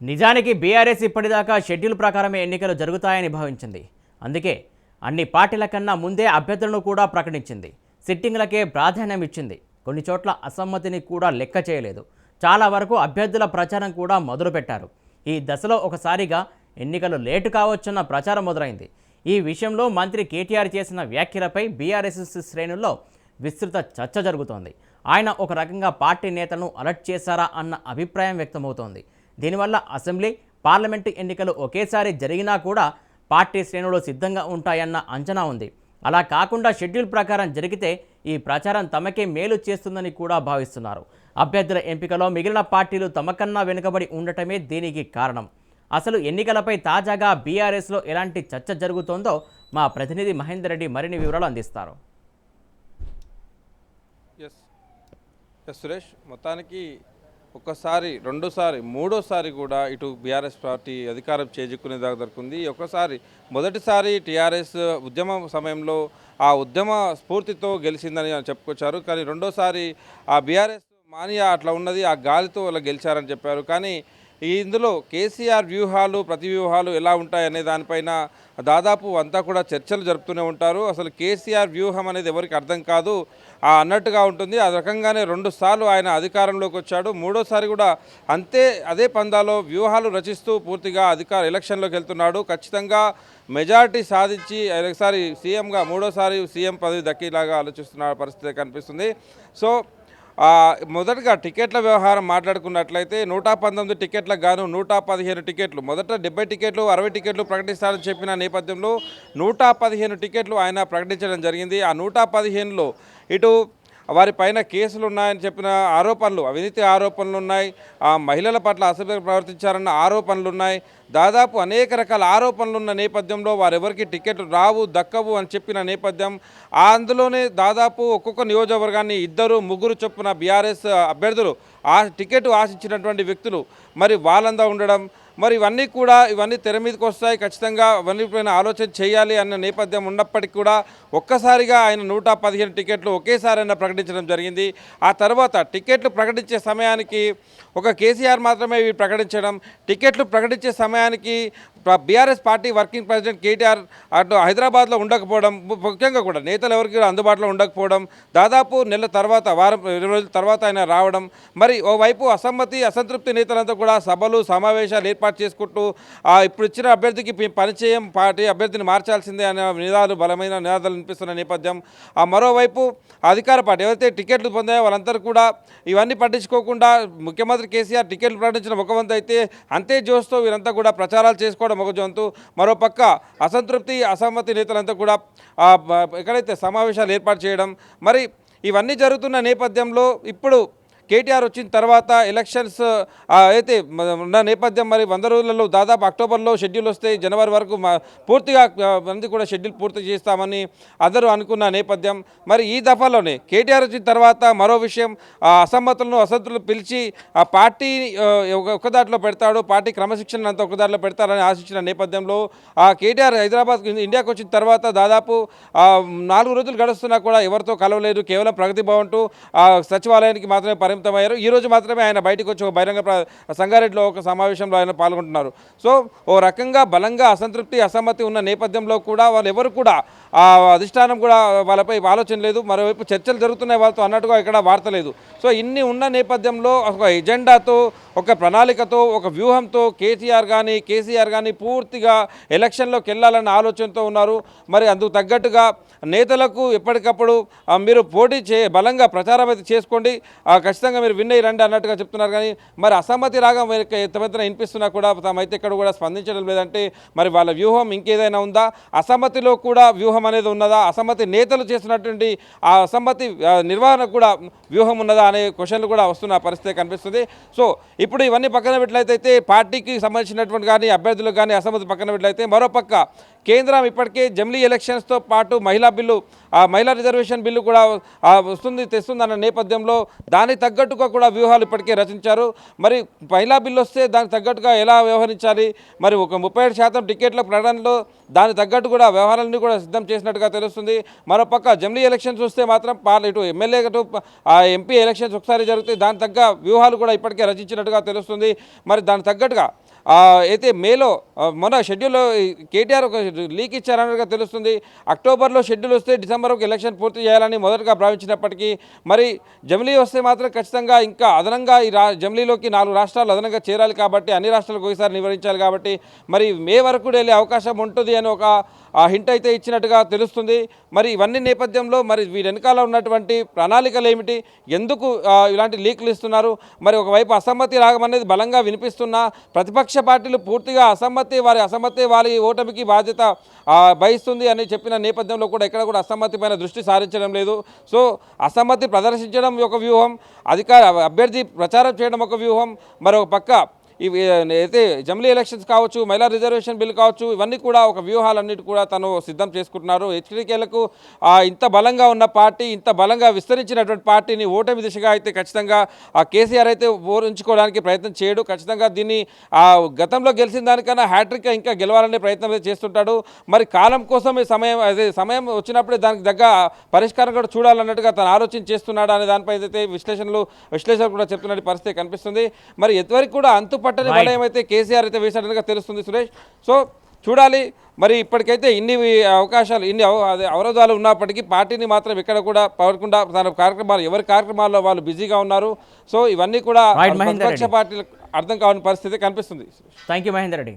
నిజానికి బీఆర్ఎస్ ఇప్పటిదాకా షెడ్యూల్ ప్రకారమే ఎన్నికలు జరుగుతాయని భావించింది. అందుకే అన్ని పార్టీల కన్నా ముందే అభ్యర్థులను కూడా ప్రకటించింది. సిట్టింగ్లకే ప్రాధాన్యం ఇచ్చింది. కొన్ని చోట్ల అసమ్మతిని కూడా లెక్క చేయలేదు. చాలా వరకు అభ్యర్థుల ప్రచారం కూడా మొదలుపెట్టారు. ఈ దశలో ఒకసారిగా ఎన్నికలు లేటు కావచ్చన్న ప్రచారం మొదలైంది. ఈ విషయంలో మంత్రి కేటీఆర్ చేసిన వ్యాఖ్యలపై బీఆర్ఎస్ శ్రేణుల్లో విస్తృత చర్చ జరుగుతోంది. ఆయన ఒక రకంగా పార్టీ నేతలను అలర్ట్ చేశారా అన్న అభిప్రాయం వ్యక్తమవుతోంది. దీనివల్ల అసెంబ్లీ పార్లమెంటు ఎన్నికలు ఒకేసారి జరిగినా కూడా పార్టీ శ్రేణులు సిద్ధంగా ఉంటాయన్న అంచనా ఉంది. అలా కాకుండా షెడ్యూల్ ప్రకారం జరిగితే ఈ ప్రచారం తమకే మేలు చేస్తుందని కూడా భావిస్తున్నారు. అభ్యర్థుల ఎంపికలో మిగిలిన పార్టీలు తమకన్నా వెనుకబడి ఉండటమే దీనికి కారణం. అసలు ఎన్నికలపై తాజాగా బీఆర్ఎస్లో ఎలాంటి చర్చ జరుగుతోందో మా ప్రతినిధి మహేందర్ రెడ్డి మరిన్ని వివరాలు అందిస్తారు. ఎస్ ఎస్ సురేష్ మొత్తానికి ఒక్కసారి రెండోసారి మూడోసారి కూడా ఇటు బీఆర్ఎస్ పార్టీ అధికారం చేజుకునే దాకా దొరుకుంది. ఒకసారి మొదటిసారి టీఆర్ఎస్ ఉద్యమ సమయంలో ఆ ఉద్యమ స్ఫూర్తితో గెలిచిందని చెప్పుకొచ్చారు. కానీ రెండోసారి ఆ బీఆర్ఎస్ మానియా అట్లా ఉన్నది ఆ గాలితో వాళ్ళు గెలిచారని చెప్పారు. కానీ ఇందులో కేసీఆర్ వ్యూహాలు ప్రతి వ్యూహాలు ఎలా ఉంటాయనే దానిపైన దాదాపు అంతా కూడా చర్చలు జరుపుతూనే ఉంటారు. అసలు కేసీఆర్ వ్యూహం అనేది ఎవరికి అర్థం కాదు. ఆ అన్నట్టుగా ఉంటుంది. ఆ రకంగానే రెండుసార్లు ఆయన అధికారంలోకి వచ్చాడు. మూడోసారి కూడా అంతే అదే పందాలో వ్యూహాలు రచిస్తూ పూర్తిగా అధికార ఎలక్షన్లోకి వెళ్తున్నాడు. ఖచ్చితంగా మెజారిటీ సాధించి ఒకసారి సీఎంగా మూడోసారి సీఎం పదవి దక్కేలాగా ఆలోచిస్తున్న పరిస్థితి కనిపిస్తుంది. సో మొదటగా టికెట్ల వ్యవహారం మాట్లాడుకున్నట్లయితే నూట పంతొమ్మిది టికెట్లకు గాను నూట పదిహేను టికెట్లు. మొదట డెబ్బై టికెట్లు అరవై టికెట్లు ప్రకటిస్తారని చెప్పిన నేపథ్యంలో నూట పదిహేను టికెట్లు ఆయన ప్రకటించడం జరిగింది. ఆ నూట పదిహేనులో ఇటు వారి పైన కేసులు ఉన్నాయని చెప్పిన ఆరోపణలు అవినీతి ఆరోపణలు ఉన్నాయి. ఆ మహిళల పట్ల అసభ్యంగా ప్రవర్తించారన్న ఆరోపణలు ఉన్నాయి. దాదాపు అనేక రకాల ఆరోపణలు ఉన్న నేపథ్యంలో వారెవరికి టికెట్లు రావు దక్కవు అని చెప్పిన నేపథ్యం అందులోనే దాదాపు ఒక్కొక్క నియోజకవర్గాన్ని ఇద్దరు ముగ్గురు చొప్పున బీఆర్ఎస్ అభ్యర్థులు ఆ టికెట్ ఆశించినటువంటి వ్యక్తులు మరి వాళ్ళందా ఉండడం? మరి ఇవన్నీ కూడా ఇవన్నీ తెర మీదకి వస్తాయి. ఖచ్చితంగా అవన్నీ ఆలోచన చేయాలి అన్న నేపథ్యం ఉన్నప్పటికీ కూడా ఒక్కసారిగా ఆయన నూట పదిహేను టికెట్లు ఒకేసారి ఆయన ప్రకటించడం జరిగింది. ఆ తర్వాత టికెట్లు ప్రకటించే సమయానికి ఒక కేసీఆర్ మాత్రమే ఇవి ప్రకటించడం టికెట్లు ప్రకటించే సమయానికి BRS party working president KTR అటు హైదరాబాద్లో ఉండకపోవడం ముఖ్యంగా కూడా నేతలు ఎవరికి కూడా అందుబాటులో ఉండకపోవడం దాదాపు నెల తర్వాత వారం ఇరవై రోజుల తర్వాత ఆయన రావడం మరి ఓవైపు అసమ్మతి అసంతృప్తి నేతలంతా కూడా సభలు సమావేశాలు ఏర్పాటు చేసుకుంటూ ఆ, ఇప్పుడు ఇచ్చిన అభ్యర్థికి పనిచేయం పార్టీ అభ్యర్థిని మార్చాల్సిందే అనే నినాదాలు బలమైన నినాదాలు వినిపిస్తున్న నేపథ్యం. ఆ మరోవైపు అధికార పార్టీ ఎవరైతే టికెట్లు పొందాయో వాళ్ళందరూ కూడా ఇవన్నీ పట్టించుకోకుండా ముఖ్యమంత్రి కేసీఆర్ టికెట్లు ప్రకటించిన ఒక అయితే అంతే జోస్తో వీరంతా కూడా ప్రచారాలు చేసుకోవడం ఒక జంతు మరోపక్క అసంతృప్తి అసమ్మతి నేతలంతా కూడా ఎక్కడైతే సమావేశాలు ఏర్పాటు చేయడం మరి ఇవన్నీ జరుగుతున్న నేపథ్యంలో ఇప్పుడు కేటీఆర్ వచ్చిన తర్వాత ఎలక్షన్స్ అయితే ఉన్న నేపథ్యం మరి వంద రోజులలో దాదాపు అక్టోబర్లో షెడ్యూల్ వస్తే జనవరి వరకు పూర్తిగా ఆ, మంది కూడా షెడ్యూల్ పూర్తి చేస్తామని అందరూ అనుకున్న నేపథ్యం. మరి ఈ దఫాలోనే కేటీఆర్ వచ్చిన తర్వాత మరో విషయం ఆ అసమ్మతులను అసంతృలు పిలిచి ఆ పార్టీ ఒక- దాంట్లో పెడతాడు పార్టీ క్రమశిక్షణ అంతా ఒక దాంట్లో పెడతారని ఆశించిన నేపథ్యంలో ఆ కేటీఆర్ హైదరాబాద్ ఇండియాకి వచ్చిన తర్వాత దాదాపు నాలుగు రోజులు గడుస్తున్నా కూడా ఎవరితో కలవలేదు కేవలం ప్రగతి భవన్ ఆ సచివాలయానికి మాత్రమే పరిమితమయ్యారు ఈ రోజు మాత్రమే ఆయన బయటకు వచ్చి ఒక బహిరంగ ప్ర- సంగారెడ్డిలో ఒక సమావేశంలో ఆయన పాల్గొంటున్నారు. సో ఓ రకంగా బలంగా అసంతృప్తి అసమ్మతి ఉన్న నేపథ్యంలో కూడా వాళ్ళు ఎవరు కూడా ఆ అధిష్టానం కూడా వాళ్ళపై ఆలోచన లేదు మరోవైపు చర్చలు జరుగుతున్నాయి వాళ్ళతో అన్నట్టుగా ఇక్కడ వార్త లేదు. సో ఇన్ని ఉన్న నేపథ్యంలో ఒక ఎజెండాతో ఒక ప్రణాళికతో ఒక వ్యూహంతో కేసీఆర్ కానీ కేసీఆర్ కానీ పూర్తిగా ఎలక్షన్లోకి వెళ్ళాలన్న ఆలోచనతో ఉన్నారు. మరి అందుకు తగ్గట్టుగా నేతలకు ఎప్పటికప్పుడు మీరు పోటీ చే బలంగా ప్రచారం అయితే చేసుకోండి. ఖచ్చితంగా మీరు విన్ అయ్యి రండి అన్నట్టుగా చెప్తున్నారు కానీ మరి అసమ్మతి రాగం ఎంతమంది వినిపిస్తున్నా కూడా తామైతే ఇక్కడ కూడా స్పందించడం లేదంటే మరి వాళ్ళ వ్యూహం ఇంకేదైనా ఉందా? అసమ్మతిలో కూడా వ్యూహం అనేది ఉన్నదా? అసమ్మతి నేతలు చేస్తున్నటువంటి ఆ అసమ్మతి నిర్వహణ కూడా వ్యూహం ఉన్నదా అనే క్వశ్చన్లు కూడా వస్తున్న పరిస్థితి కనిపిస్తుంది. సో ఇప్పుడు ఇవన్నీ పక్కన పెట్టినట్లయితే పార్టీకి సంబంధించినటువంటి కానీ అభ్యర్థులకు కానీ అసమ్మతి పక్కన పెట్టినట్లయితే మరోపక్క కేంద్రం ఇప్పటికే జమిలీ ఎలక్షన్స్తో పాటు మహిళా బిల్లు ఆ మహిళా రిజర్వేషన్ బిల్లు కూడా వస్తుంది తెస్తుంది అన్న నేపథ్యంలో దానికి తగ్గట్టుగా కూడా వ్యూహాలు ఇప్పటికే రచించారు. మరి మహిళా బిల్లు వస్తే దానికి తగ్గట్టుగా ఎలా వ్యవహరించాలి? మరి ఒక ముప్పై శాతం టికెట్ల ప్రకటనలో దానికి తగ్గట్టు కూడా వ్యవహారాలను కూడా సిద్ధం చేసినట్టుగా తెలుస్తుంది. మరోపక్క జమిలీ ఎలక్షన్స్ వస్తే మాత్రం పార్ల ఇటు ఎమ్మెల్యే అటు ఎంపీ ఎలక్షన్స్ ఒకసారి జరుగుతాయి దాని తగ్గ వ్యూహాలు కూడా ఇప్పటికే రచించినట్టుగా తెలుస్తుంది. మరి దానికి తగ్గట్టుగా అయితే మేలో మొన్న షెడ్యూల్లో కేటీఆర్ ఒక లీక్ ఇచ్చారన్నట్టుగా తెలుస్తుంది. అక్టోబర్లో షెడ్యూల్ వస్తే డిసెంబర్ ఒక ఎలక్షన్ పూర్తి చేయాలని మొదటగా భావించినప్పటికీ మరి జమిలీ వస్తే మాత్రం ఖచ్చితంగా ఇంకా అదనంగా ఈ రా జమిలీలోకి నాలుగు రాష్ట్రాలు అదనంగా చేరాలి కాబట్టి అన్ని రాష్ట్రాలకు ఒకసారి నివారించాలి కాబట్టి మరి మే వరకు కూడా వెళ్ళే అవకాశం ఉంటుంది అని ఒక ఆ హింట్ అయితే ఇచ్చినట్టుగా తెలుస్తుంది. మరి ఇవన్నీ నేపథ్యంలో మరి వీరి వెనకాల ఉన్నటువంటి ప్రణాళికలు ఏమిటి ఎందుకు ఇలాంటి లీకులు ఇస్తున్నారు? మరి ఒకవైపు అసమ్మతి రాగం అనేది బలంగా వినిపిస్తున్నా ప్రతిపక్ష పార్టీలు పూర్తిగా అసమ్మతి వారి అసమ్మతి వారి ఓటమికి బాధ్యత భయిస్తుంది అని చెప్పిన నేపథ్యంలో కూడా ఎక్కడ కూడా అసమ్మతి పైన దృష్టి సారించడం లేదు. సో అసమ్మతి ప్రదర్శించడం ఒక వ్యూహం అధికార అభ్యర్థి ప్రచారం చేయడం ఒక వ్యూహం మరొక పక్క ఇవి అయితే జమిలీ ఎలక్షన్స్ కావచ్చు మహిళా రిజర్వేషన్ బిల్ కావచ్చు ఇవన్నీ కూడా ఒక వ్యూహాలన్నిటి కూడా తను సిద్ధం చేసుకుంటున్నారు. హెచ్చరికలకు ఇంత బలంగా ఉన్న పార్టీ ఇంత బలంగా విస్తరించినటువంటి పార్టీని ఓటమి దిశగా అయితే ఖచ్చితంగా ఆ కేసీఆర్ అయితే ఓరించుకోవడానికి ప్రయత్నం చేయడు. ఖచ్చితంగా దీన్ని ఆ గతంలో గెలిచిన దానికన్నా హ్యాట్రిక్ ఇంకా గెలవాలనే ప్రయత్నం అయితే చేస్తుంటాడు. మరి కాలం కోసం సమయం అదే సమయం వచ్చినప్పుడే దానికి తగ్గ పరిష్కారం కూడా చూడాలన్నట్టుగా తను ఆలోచన చేస్తున్నాడు అనే దానిపై అయితే విశ్లేషణలు విశ్లేషణ కూడా చెప్తున్న పరిస్థితి కనిపిస్తుంది. మరి ఎంతవరకు కూడా అంతు పట్టని. వలయం అయితే కేసీఆర్ అయితే వేసినట్టుగా తెలుస్తుంది సురేష్. సో చూడాలి. మరి ఇప్పటికైతే ఇన్ని అవకాశాలు ఇన్ని అవరోధాలు ఉన్నప్పటికీ పార్టీని మాత్రం ఇక్కడ కూడా పవరకుండా తన కార్యక్రమాలు ఎవరి కార్యక్రమాల్లో వాళ్ళు బిజీగా ఉన్నారు. సో ఇవన్నీ కూడా ప్రతిపక్ష పార్టీలకు అర్థం కావని పరిస్థితి కనిపిస్తుంది. Thank you Mahender Reddy.